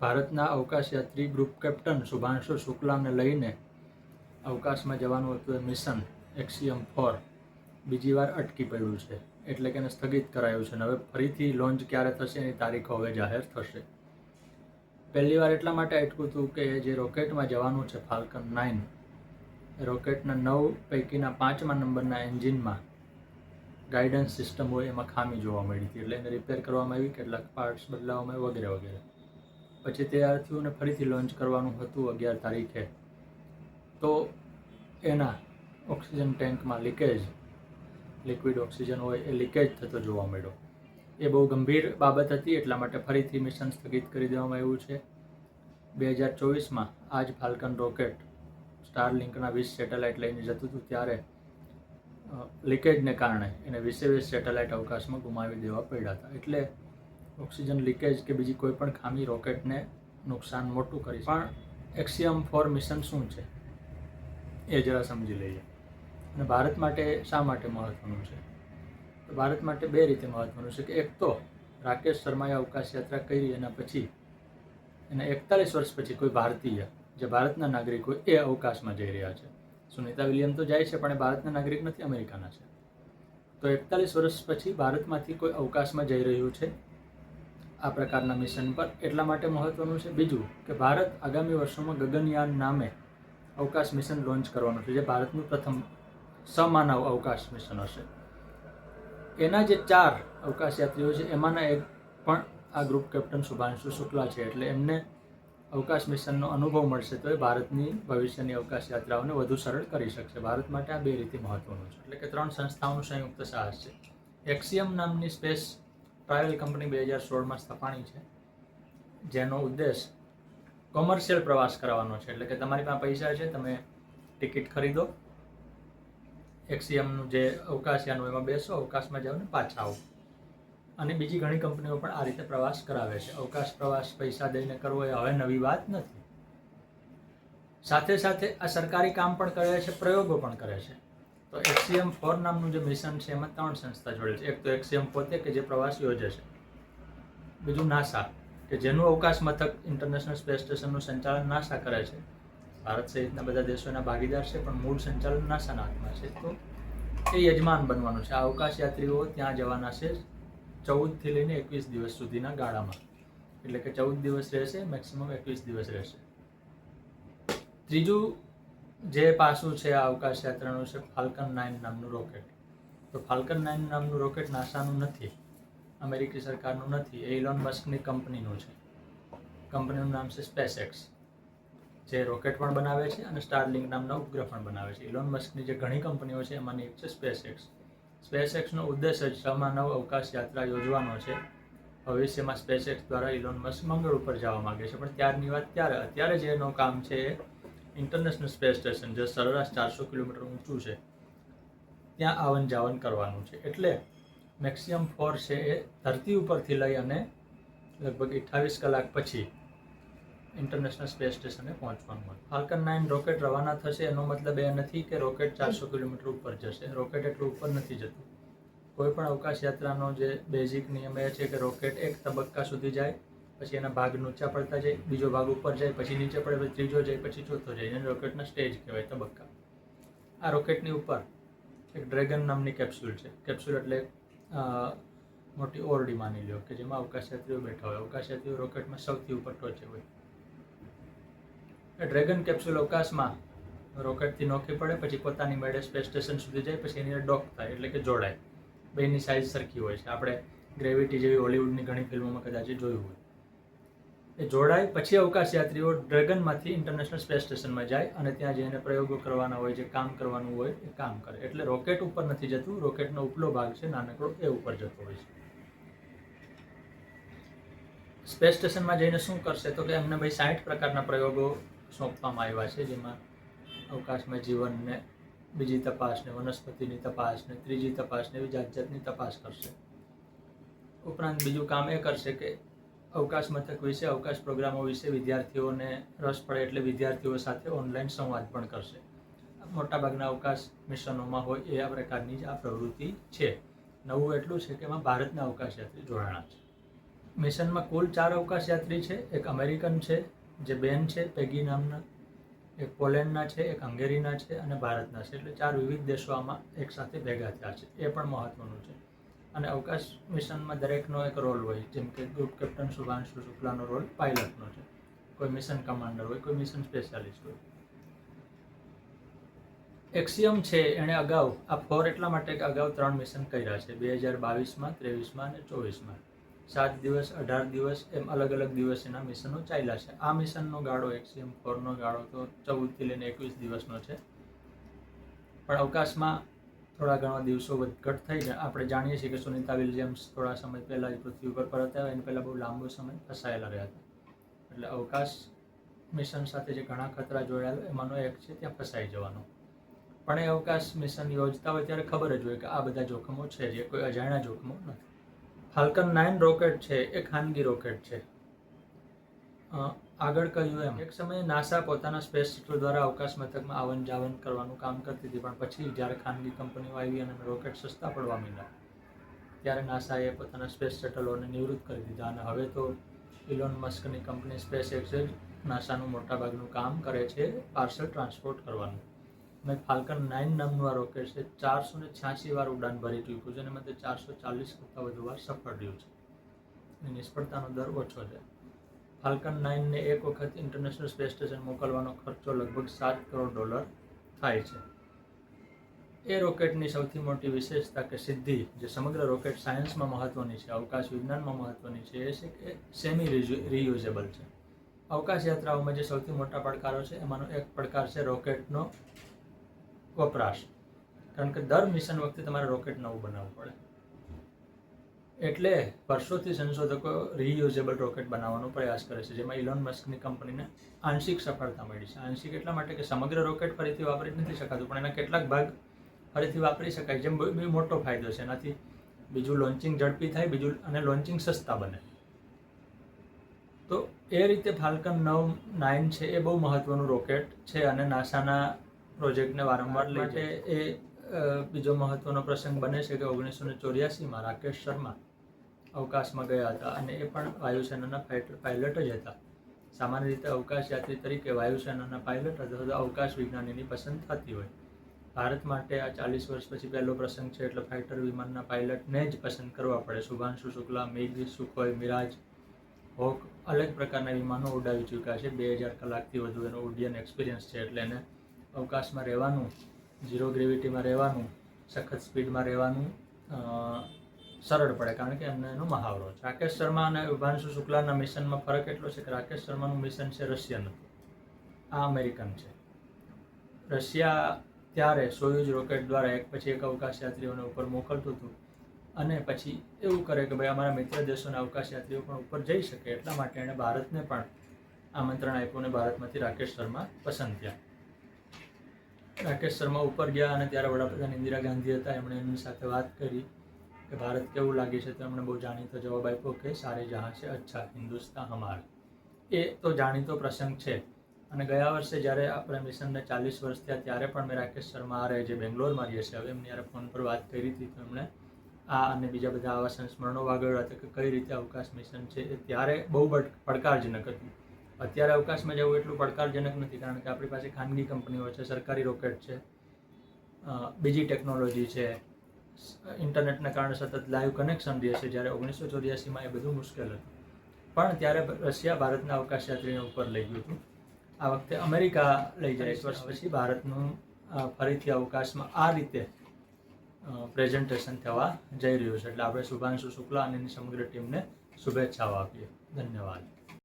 ભારતના અવકાશયાત્રી group captain Shubhanshu શુક્લાને લઈને અવકાશમાં જવાનું હતું એ મિશન એક્સિયમ ફોર બીજી વાર અટકી પડ્યું છે, એટલે કે એને સ્થગિત કરાયું છે. અને હવે ફરીથી લોન્ચ ક્યારે થશે એની તારીખો હવે જાહેર થશે. પહેલી વાર એટલા માટે અટકું હતું કે જે રોકેટમાં જવાનું છે ફાલ્કન નાઇન રોકેટના નવ પૈકીના પાંચમા નંબરના એન્જિનમાં ગાઈડન્સ સિસ્ટમ હોય એમાં ખામી જોવા મળી હતી. એટલે એને રિપેર કરવામાં આવી, કેટલાક પાર્ટ્સ બદલાવવામાં વગેરે વગેરે. પછી તે થયું ફરીથી લોન્ચ કરવાનું હતું અગિયાર તારીખે. તો એના ઓક્સિજન ટેન્કમાં લીકેજ લિક્વિડ ઓક્સિજન હોય એ લીકેજ થતો જોવા મળ્યો. એ બહુ ગંભીર બાબત હતી, એટલા માટે ફરીથી મિશન સ્થગિત કરી દેવામાં આવ્યું છે. બે હજાર ચોવીસમાં આ જ ફાલ્કન રોકેટ સ્ટાર લિંકના વીસ સેટેલાઇટ લઈને જતું હતું ત્યારે લીકેજને કારણે એને વીસે વીસ સેટેલાઇટ અવકાશમાં ગુમાવી દેવા પડ્યા હતા. એટલે ઓક્સિજન લીકેજ કે બીજી કોઈ પણ ખામી રોકેટને નુકસાન મોટું કરી પણ એક્સિયમ ફોર મિશન શું છે? એ જરા સમજી લઈએ અને ભારત માટે શા માટે મહત્ત્વનું છે? તો ભારત માટે બે રીતે મહત્ત્વનું છે કે એક તો રાકેશ શર્માએ અવકાશ યાત્રા કરી એના પછી, એના એકતાલીસ વર્ષ પછી કોઈ ભારતીય, જે ભારતના નાગરિક હોય, એ અવકાશમાં જઈ રહ્યા છે. સુનિતા વિલિયમ તો જાય છે, પણ એ ભારતના નાગરિક નથી, અમેરિકાના છે. તો એકતાલીસ વર્ષ પછી ભારતમાંથી કોઈ અવકાશમાં જઈ રહ્યું છે? આ પ્રકારના મિશન પર. એટલા માટે મહત્ત્વનું છે બીજું કે ભારત આગામી વર્ષોમાં ગગનયાન નામે અવકાશ મિશન લોન્ચ કરવાનું છે, જે ભારતનું પ્રથમ સમાનવ અવકાશ મિશન હશે. એના જે ચાર અવકાશ યાત્રીઓ છે, એમાંના એક પણ આ ગ્રુપ કેપ્ટન શુભાંશુ શુક્લા છે, એટલે એમને અવકાશ મિશનનો અનુભવ મળશે તો એ ભારતની ભવિષ્યની અવકાશ યાત્રાઓને વધુ સરળ કરી શકશે. ભારત માટે આ બે રીતે મહત્ત્વનું છે. એટલે કે ત્રણ સંસ્થાઓનું સંયુક્ત સાહસ છે. એક્સિયમ નામની સ્પેસ ટ્રાવેલ કંપની બે હજાર સોળમાં સ્થપાણી છે. જેનો ઉદ્દેશ કોમર્શિયલ પ્રવાસ કરાવવાનો છે. એટલે કે તમારી પાસે પૈસા છે, તમે ટિકિટ ખરીદો. એક્સિયમનું જે અવકાશયાનું એમાં બેસો, અવકાશમાં જાઓ ને પાછા આવો. અને બીજી ઘણી કંપનીઓ પણ આ રીતે પ્રવાસ કરાવે છે. અવકાશ પ્રવાસ પૈસા દઈને કરવો એ હવે નવી વાત નથી. સાથે સાથે આ સરકારી કામ પણ કરે છે, પ્રયોગો પણ કરે છે. તો એક્સીએમ ફોર નામનું જે મિશન છે, એમાં ત્રણ સંસ્થા જોડેલ છે. એક તો એક્સીએમ પોતે કે જે પ્રવાસ યોજે છે. બીજું નાસા કે જેનું અવકાશ મથક ઇન્ટરનેશનલ સ્પેસ સ્ટેશનનું સંચાલન નાસા કરે છે. ભારત સહિતના બધા દેશોના ભાગીદાર છે, પણ મૂળ સંચાલન નાસાના હાથમાં છે. તો એ યજમાન બનવાનું છે. આ અવકાશ યાત્રીઓ ત્યાં જવાના છે ચૌદથી લઈને એકવીસ દિવસ સુધીના ગાળામાં. એટલે કે ચૌદ દિવસ રહેશે મેક્સિમમ એકવીસ દિવસ રહેશે. ત્રીજું જે પાસું છે આ અવકાશ યાત્રાનું છે ફાલ્કન નાઇન નામનું રોકેટ. તો ફાલ્કન નાઇન નામનું રોકેટ નાસાનું નથી, અમેરિકી સરકારનું નથી, એ ઇલોન મસ્કની કંપનીનું છે. કંપનીનું નામ છે સ્પેસએક્સ, જે રોકેટ પણ બનાવે છે અને સ્ટારલિંક નામના ઉપગ્રહ પણ બનાવે છે. ઇલોન મસ્કની જે ઘણી કંપનીઓ છે, એમાંની એક છે સ્પેસએક્સ. સ્પેસએક્સનો ઉદ્દેશ જ સમાનવ અવકાશ યાત્રા યોજવાનો છે. ભવિષ્યમાં સ્પેસએક્સ દ્વારા ઇલોન મસ્ક મંગળ ઉપર જવા માગે છે. પણ ત્યારની વાત ત્યારે અત્યારે જે એનું કામ છે એ ઇન્ટરનેશનલ સ્પેસ સ્ટેશન જે સરેરાશ ચારસો કિલોમીટર ઊંચું છે, ત્યાં આવન જાવન કરવાનું છે. એટલે મેક્સિમમ ફોર છે એ ધરતી ઉપરથી લઈ અને લગભગ અઠ્ઠાવીસ કલાક પછી ઇન્ટરનેશનલ સ્પેસ સ્ટેશને પહોંચવાનું હોય. ફાલ્કન નાઇન રોકેટ રવાના થશે, એનો મતલબ એ નથી કે રોકેટ ચારસો કિલોમીટર ઉપર જશે. રોકેટ એટલું ઉપર નથી જતું. કોઈ પણ અવકાશ યાત્રાનો જે બેઝિક નિયમ એ છે કે રોકેટ એક તબક્કા સુધી જાય પછી એના ભાગ ઊંચા પડતા જાય, બીજો ભાગ ઉપર જાય, પછી નીચે પડે, પછી ત્રીજો જાય, પછી ચોથો જાય. એને રોકેટના સ્ટેજ કહેવાય, તબક્કા. આ રોકેટની ઉપર એક ડ્રેગન નામની કેપ્સ્યુલ છે. કેપ્સ્યુલ એટલે મોટી ઓરડી માની લો કે જેમાં અવકાશયાત્રીઓ બેઠા હોય. અવકાશયાત્રીઓ રોકેટમાં સૌથી ઉપર ટોચે હોય. એ ડ્રેગન કેપ્સ્યુલ અવકાશમાં રોકેટથી નોખી પડે, પછી પોતાની મેળે સ્પેસ સ્ટેશન સુધી જાય, પછી એની ડોક થાય, એટલે કે જોડાય. બેની સાઇઝ સરખી હોય છે. આપણે ગ્રેવિટી જેવી હોલિવૂડની ઘણી ફિલ્મોમાં કદાચ જોયું હોય. એ જોડાય. પછી અવકાશ યાત્રીઓ ડ્રેગનમાંથી ઇન્ટરનેશનલ સ્પેસ સ્ટેશનમાં જાય અને ત્યાં જઈને પ્રયોગો કરવાના હોય, જે કામ કરવાનું હોય, એ કામ કરે. એટલે રોકેટ ઉપર નથી જતું, રોકેટનો ઉપલો ભાગ છે, નાનકડો, એ ઉપર જતો હોય છે. સ્પેસ સ્ટેશનમાં જઈને શું કરશે? તો કે એમને ભાઈ સાઠ પ્રકારના પ્રયોગો સોંપવામાં આવ્યા છે, જેમાં અવકાશમાં જીવનને બીજી તપાસ ને વનસ્પતિની તપાસ ને ત્રીજી તપાસ ને એવી જાત જાતની તપાસ કરશે. ઉપરાંત બીજું કામ એ કરશે કે અવકાશ મથક વિશે, અવકાશ પ્રોગ્રામો વિશે વિદ્યાર્થીઓને રસ પડે એટલે વિદ્યાર્થીઓ સાથે ઓનલાઈન સંવાદ પણ કરશે. મોટાભાગના અવકાશ મિશનોમાં હોય એ આ પ્રકારની જ આ પ્રવૃત્તિ છે. નવું એટલું છે કે એમાં ભારતના અવકાશયાત્રી જોડાણા છે. મિશનમાં કુલ ચાર અવકાશયાત્રી છે. એક અમેરિકન છે, જે બેન છે, પેગી નામના, એક પોલેન્ડના છે, એક હંગેરીના છે અને ભારતના છે. એટલે ચાર વિવિધ દેશો આમાં એકસાથે ભેગા થયા છે. એ પણ મહત્વનું છે. અને અવકાશ મિશનમાં દરેકનો એક રોલ હોય, જેમ કે ગ્રુપ કેપ્ટન શુભાંશુ શુક્લાનો રોલ પાયલટનો છે. કોઈ મિશન કમાન્ડર હોય, કોઈ મિશન સ્પેશિયાલિસ્ટ હોય. એક્સિયમ છે, એણે અગાઉ, આ ફોર એટલા માટે કે અગાઉ ત્રણ મિશન કર્યા છે. બે હજાર બાવીસમાં, ત્રેવીસમાં અને ચોવીસમાં. સાત દિવસ, અઢાર દિવસ, એમ અલગ અલગ દિવસ એના મિશનો ચાલ્યા છે. આ મિશનનો ગાળો એક્સિયમ ફોરનો ગાળો તો ચૌદથી લઈને એકવીસ દિવસનો છે. પણ અવકાશમાં થોડા ઘણા દિવસો ઘટ થઈ જાય. આપણે જાણીએ છીએ કે સુનિતા વિલિયમ્સ થોડા સમય પહેલાં જ પૃથ્વી ઉપર પરત આવ્યા એની પહેલાં બહુ લાંબો સમય ફસાયેલા રહ્યા હતા. એટલે અવકાશ મિશન સાથે જે ઘણા ખતરા જોડાયેલા, એમાંનો એક છે, ત્યાં ફસાઈ જવાનો. પણ એ અવકાશ મિશન યોજતા હોય ત્યારે ખબર જ હોય કે આ બધા જોખમો છે જે. કોઈ અજાણ્યા જોખમો નથી. ફાલ્કન નાઇન રોકેટ છે, એ ખાનગી રોકેટ છે. આગળ કહ્યું એમ. એક સમયે નાસા પોતાના સ્પેસ શટલ દ્વારા અવકાશ મથકમાં આવન જાવન કરવાનું કામ કરતી હતી, પણ પછી જ્યારે ખાનગી કંપનીઓ આવી અને રોકેટ સસ્તા પડવા માંડ્યા, ત્યારે નાસાએ પોતાના સ્પેસ શટલોને નિવૃત્ત કરી દીધા અને હવે તો ઇલોન મસ્કની કંપની સ્પેસ એક્સે નાસાનું મોટાભાગનું કામ કરે છે પાર્સલ ટ્રાન્સપોર્ટ કરવાનું. અને ફાલ્કન નાઇન નામનું આ રોકેટ છે. ચારસો ને છ્યાસી વાર ઉડાન ભરી ચૂક્યું છે અને મતે ચારસો ચાલીસ કરતાં વધુ વાર સફળ રહ્યું છે. નિષ્ફળતાનો દર ઓછો છે. ફાલ્કન નાઇનને એક વખત ઇન્ટરનેશનલ સ્પેસ સ્ટેશન મોકલવાનો ખર્ચો લગભગ સાત કરોડ ડોલર થાય છે. એ રોકેટની સૌથી મોટી વિશેષતા કે સિદ્ધિ, જે સમગ્ર રોકેટ સાયન્સમાં મહત્ત્વની છે, અવકાશ વિજ્ઞાનમાં મહત્ત્વની છે, એ છે કે સેમી રિયુઝેબલ છે. અવકાશ યાત્રાઓમાં જે સૌથી મોટા પડકારો છે, એમાંનો એક પડકાર છે રોકેટનો વપરાશ. કારણ કે દર મિશન વખતે તમારે રોકેટ નવું બનાવવું પડે. એટલે વર્ષોથી સંશોધકો રિયુઝેબલ રોકેટ બનાવવાનો પ્રયાસ કરે છે જેમાં ઇલોન મસ્કની કંપનીને આંશિક સફળતા મળી છે. આંશિક એટલા માટે કે સમગ્ર રોકેટ ફરીથી વાપરી નથી શકાતું પણ એના કેટલાક ભાગ ફરીથી વાપરી શકાય જેમ મોટો ફાયદો છે. એનાથી બીજું લોન્ચિંગ ઝડપી થાય બીજું અને લોન્ચિંગ સસ્તા બને. તો એ રીતે ફાલ્કન નવ નાઇન છે એ બહુ મહત્ત્વનું રોકેટ છે અને નાસાના પ્રોજેક્ટને વારંવાર લઈ જાય એ બીજો મહત્વનો પ્રસંગ બને છે કે ઓગણીસો ને ચોર્યાસીમાં રાકેશ શર્મા અવકાશમાં ગયા હતા અને એ પણ વાયુસેનાના પાયલટ જ હતા. સામાન્ય રીતે અવકાશ યાત્રી તરીકે વાયુસેનાના પાયલટ અથવા અવકાશ વિજ્ઞાનીની પસંદ થતી હોય. ભારત માટે આ ચાલીસ વર્ષ પછી પહેલો પ્રસંગ છે એટલે ફાઇટર વિમાનના પાયલટને જ પસંદ કરવા પડે. શુભાંશુ શુક્લા, મેઘ સુખોય મિરાજ, હોક અલગ પ્રકારના વિમાનો ઉડાવી ચૂક્યા છે. બે હજાર કલાકથી વધુ એનો ઉડ્ડયન એક્સપિરિયન્સ છે એટલે એને અવકાશમાં રહેવાનું ઝીરો ગ્રેવિટીમાં રહેવાનું, સખત સ્પીડમાં રહેવાનું સરળ પડે, કારણ કે એમને એનો મહાવરો છે. રાકેશ શર્મા અને ઉભાંશુ શુક્લાના મિશનમાં ફરક એટલો છે કે રાકેશ શર્માનું મિશન છે રશિયન. આ અમેરિકન છે. રશિયા ત્યારે સોયુઝ રોકેટ દ્વારા એક પછી એક અવકાશ યાત્રીઓને ઉપર મોકલતું હતું અને પછી એવું કરે કે ભાઈ અમારા મિત્ર દેશોના અવકાશ યાત્રીઓ પણ ઉપર જઈ શકે એટલા માટે એણે ભારતને પણ આમંત્રણ આપ્યું અને ભારતમાંથી રાકેશ શર્મા પસંદ થયા. રાકેશ શર્મા ઉપર ગયા અને ત્યારે વડાપ્રધાન ઇન્દિરા ગાંધી હતા. એમણે એમની સાથે વાત કરી. કે ભારત કેવું લાગે છે તો એમણે બહુ જાણીતો જવાબ આપ્યો કે સારે જહાં છે, અચ્છા, હિન્દુસ્તાન હમાર. એ તો જાણીતો પ્રસંગ છે. અને ગયા વર્ષે જ્યારે આપણે મિશનને ચાલીસ વર્ષ થયા ત્યારે પણ મેં રાકેશ શર્મા આરે જે બેંગ્લોરમાં રહીએ છે, હવે એમની યારે ફોન પર વાત કરી હતી તો એમણે આ અને બીજા બધા આવા સંસ્મરણો વાગડ્યા હતા કે કઈ રીતે અવકાશ મિશન છે એ ત્યારે બહુ પડકારજનક હતું. અત્યારે અવકાશમાં જવું એટલું પડકારજનક નથી કારણ કે આપણી પાસે ખાનગી કંપનીઓ છે, સરકારી રોકેટ છે બીજી ટેકનોલોજી છે ઇન્ટરનેટના કારણે સતત લાઈવ કનેક્શન રહે છે. જ્યારે ઓગણીસો ચોર્યાસીમાં એ બધું મુશ્કેલ હતું. પણ ત્યારે રશિયા ભારતના અવકાશ યાત્રીને ઉપર લઈ ગયું હતું. આ વખતે અમેરિકા લઈ જાય એક વર્ષ પછી ભારતનું ફરીથી અવકાશમાં આ રીતે પ્રેઝન્ટેશન થવા જઈ રહ્યું છે. એટલે આપણે શુભાંશુ શુક્લા અને એની સમગ્ર ટીમને શુભેચ્છાઓ આપીએ. ધન્યવાદ.